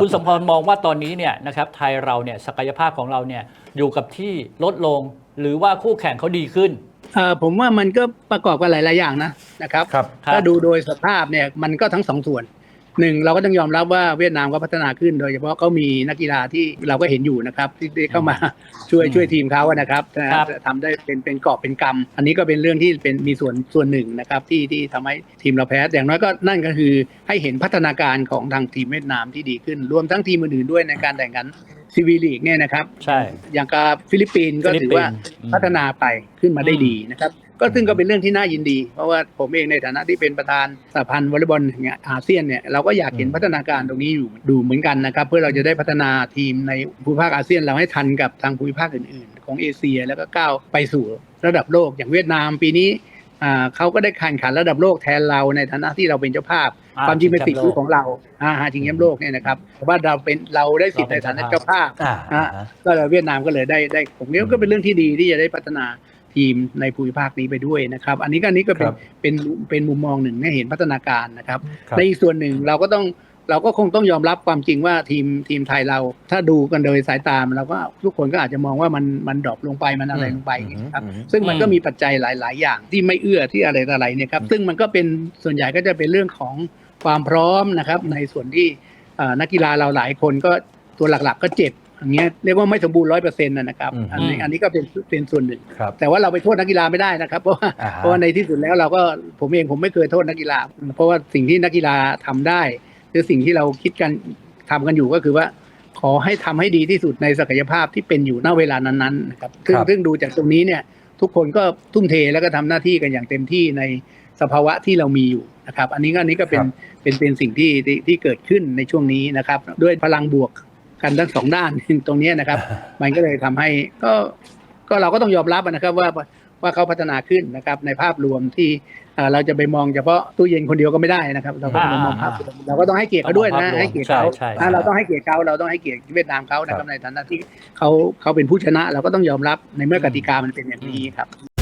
คุณสมพรมองว่าตอนนี้เนี่ยนะครับไทยเราเนี่ยศักยภาพของเราเนี่ยอยู่กับที่ลดลง หรือว่าคู่แข่งเขาดีขึ้น เอ่อผมว่ามันก็ประกอบกันหลาย ๆ อย่างนะนะครับ ครับครับถ้าดูโดยสภาพเนี่ยมันก็ทั้งสองส่วน หนึ่งเราก็ต้องยอมรับว่าเวียดนามก็พัฒนาขึ้นโดยเฉพาะเขามีนักกีฬาที่เราก็เห็นอยู่นะครับ ที่ได้เข้ามาช่วยอืมช่วยทีมเขาอะนะครับครับทำได้เป็นเป็นกอบเป็นกำอันนี้ก็เป็นเรื่องที่เป็นมีส่วนส่วนหนึ่งนะครับที่ที่ทำให้ทีมเราแพ้อย่างน้อยก็นั่นก็คือให้เห็นพัฒนาการของทางทีมเวียดนามที่ดีขึ้น รวมทั้งทีมอื่นๆด้วยในการแข่งขันซีวีลีกเนี่ยนะครับ ใช่ อย่างกับฟิลิปปินส์ก็ถือว่าฟิลิปปินส์อืมพัฒนาไปขึ้นมาได้อืมดีนะครับ ก็ซึ่งก็เป็นเรื่องที่น่ายินดี เพราะว่าผมเองในฐานะที่เป็นประธานสหพันธ์วอลเลย์บอลแห่งอาเซียนเนี่ยเราก็อยากเห็นอืมพัฒนาการตรงนี้อยู่ดูเหมือนกันนะครับเพื่อเราจะได้พัฒนาทีมในภูมิภาคอาเซียนเราให้ทันกับทางภูมิภาคอื่น ๆ ของเอเชีย แล้วก็ก้าวไปสู่ระดับโลกอย่างเวียดนามปีนี้อ่าเขาก็ได้แข่งขันระดับโลกแทนเราในฐานะที่เราเป็นเจ้าภาพอ่าความจริงเป็นชิสิงทแชมป์ธิ์ของเราอ่าหาชิงแชมป์โลกเนี่ยนะครับแต่ว่าเราเป็นเราได้สิทธิ์ในฐานะเจ้าภาพอ่าอะก็เลยเวียดนามก็เลยได้ได้ผมคิดว่าก็เป็นเรื่องที่ดีที่จะได้พัฒนา ทีมในภูมิภาคนี้ไปด้วยนะครับ อันนี้ก็อันนี้ก็เป็นครับเป็นเป็นมุมมองหนึ่งให้เห็นพัฒนาการนะครับครับ ในอีกส่วนหนึ่งเราก็ต้องเราก็คงต้องยอมรับความจริงว่าทีมทีมไทยเรา ถ้าดูกันโดยสายตามเราก็ทุกคนก็อาจจะมองว่ามันมันดรอปลงไปมันอะไรลงไปอย่างเงี้ยครับอืมซึ่งมันก็อืมมีปัจจัยหลาย ๆ อย่างที่ไม่เอื้อที่อะไรต่ออะไรเนี่ยครับ ซึ่งมันก็เป็นส่วนใหญ่ก็จะเป็นเรื่องของความพร้อมนะครับ ในส่วนที่เอ่อนักกีฬาเราหลายคนก็ตัวหลัก ๆ ก็เจ็บ อย่างเงี้ยเรียกว่าไม่สมบูรณ์ร้อยเปอร์เซ็นต์นะครับอืมอันนี้อันนี้ก็เป็นเป็นส่วนหนึ่ง ครับ แต่ว่าเราไปโทษนักกีฬาไม่ได้นะครับ เพราะว่าอ่าฮะ เพราะว่าในที่สุดแล้วเราก็ผมเองผมไม่เคยโทษนักกีฬา เพราะว่าสิ่งที่นักกีฬาทำได้ หรือสิ่งที่เราคิดกันทำกันอยู่ก็คือว่า ขอให้ทำให้ดีที่สุดในศักยภาพที่เป็นอยู่ณเวลานั้นๆนะครับซึ่งครับ ซึ่งดูจากตรงนี้เนี่ย ทุกคนก็ทุ่มเทแล้วก็ทำหน้าที่กันอย่างเต็มที่ในสภาวะที่เรามีอยู่นะครับ อันนี้ก็อันนี้ก็เป็นเป็นเป็นสิ่งที่ที่ที่เกิดขึ้นในช่วงนี้นะครับ ด้วยพลังบวก กันทั้งสองด้านตรงเนี้ยนะครับ มันก็เลยทำให้ก็ก็เราก็ต้องยอมรับนะครับว่าว่าเขาพัฒนาขึ้นนะครับ ในภาพรวมที่เอ่อเราจะไปมองเฉพาะตู้เย็นคนเดียวก็ไม่ได้นะครับ เราก็ต้องมองภาพรวมเราก็ต้องให้เกียรติเขาด้วยต้องมองนะภาพรวมให้เกียรติเขาใช่ใช่อะเราต้องให้เกียรติเขาเราต้องให้เกียรติเวียดนามเขานะคครัรับบในฐานะที่เขาเขาเป็นผู้ชนะ เราก็ต้องยอมรับในเมื่อกติกามันเป็นอย่างนี้ครับ